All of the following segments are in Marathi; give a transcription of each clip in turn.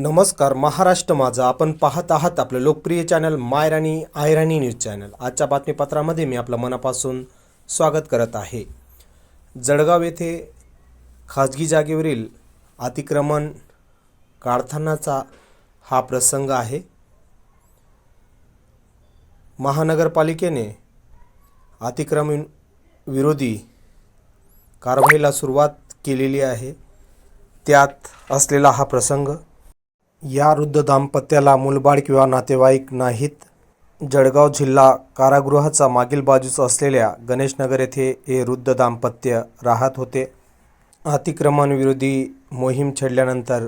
नमस्कार महाराष्ट्र माझा. आपण पाहत आहात आपलं लोकप्रिय चॅनल मायराणी आयराणी न्यूज चॅनल. आजच्या बातमीपत्रामध्ये मी आपलं मनापासून स्वागत करत आहे. जळगाव येथे खाजगी जागेवरील अतिक्रमण काढतानाचा हा प्रसंग आहे. महानगरपालिकेने अतिक्रमण विरोधी कारवाईला सुरुवात केलेली आहे. त्यात असलेला हा प्रसंग या वृद्ध दाम्पत्याला मुलबाळ किंवा नातेवाईक नाहीत. जळगाव जिल्हा कारागृहाचा मागील बाजूस असलेल्या गणेशनगर येथे हे वृद्ध दाम्पत्य राहत होते. अतिक्रमणविरोधी मोहीम छेडल्यानंतर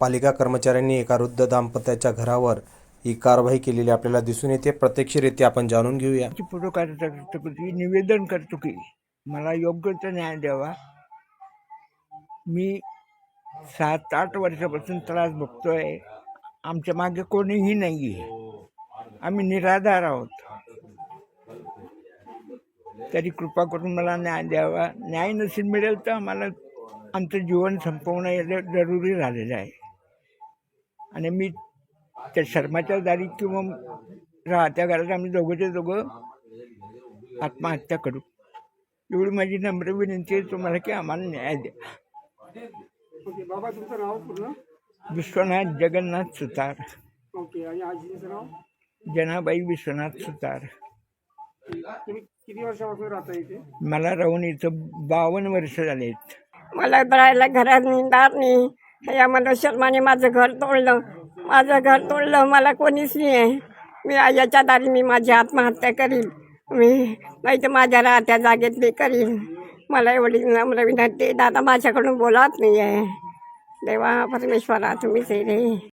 पालिका कर्मचाऱ्यांनी एका वृद्ध दाम्पत्याच्या घरावर ही कारवाई केलेली आपल्याला दिसून येते. प्रत्यक्षरित्या आपण जाणून घेऊया. फोटो काढतो की निवेदन करतो की मला योग्य न्याय द्यावा. मी सात आठ वर्षापासून त्रास बघतोय आमच्या मागे कोणीही नाही आहे आम्ही निराधार आहोत. तरी कृपा करून मला न्याय द्यावा. न्याय नसेल मिळेल तर आम्हाला आमचं जीवन संपवणं जरुरी झालेलं आहे. आणि मी त्या शर्माच्या दारी किंवा राहत्या घरात आम्ही दोघंचे दोघं आत्महत्या करू. एवढी माझी नम्र विनंती आहे तुम्हाला की आम्हाला न्याय द्या. ओके बाबा तुमचं नाव पूर्ण? विश्वनाथ जगन्नाथ सुतार. ओके आणि आजीचं नाव? जनाबाई विश्वनाथ सुतार. तुम्ही किती वर्षापासून राहता इथे? मला राहून इथं बावन्न वर्ष झालेत. मला राहायला घरात निंदार नाही. या शर्माने माझं घर तोडलं. माझं घर तोडलं मला कोणीच नाही आहे. मी याच्या दारी मी माझी आत्महत्या करील मी नाही तर माझ्या राहत्या जागेत मी करील मला एवढी नम्र विनंती दादा माझ्याकडून बोलात नाही आहे देवा परमेश्वरा तुम्हीच आहे रे.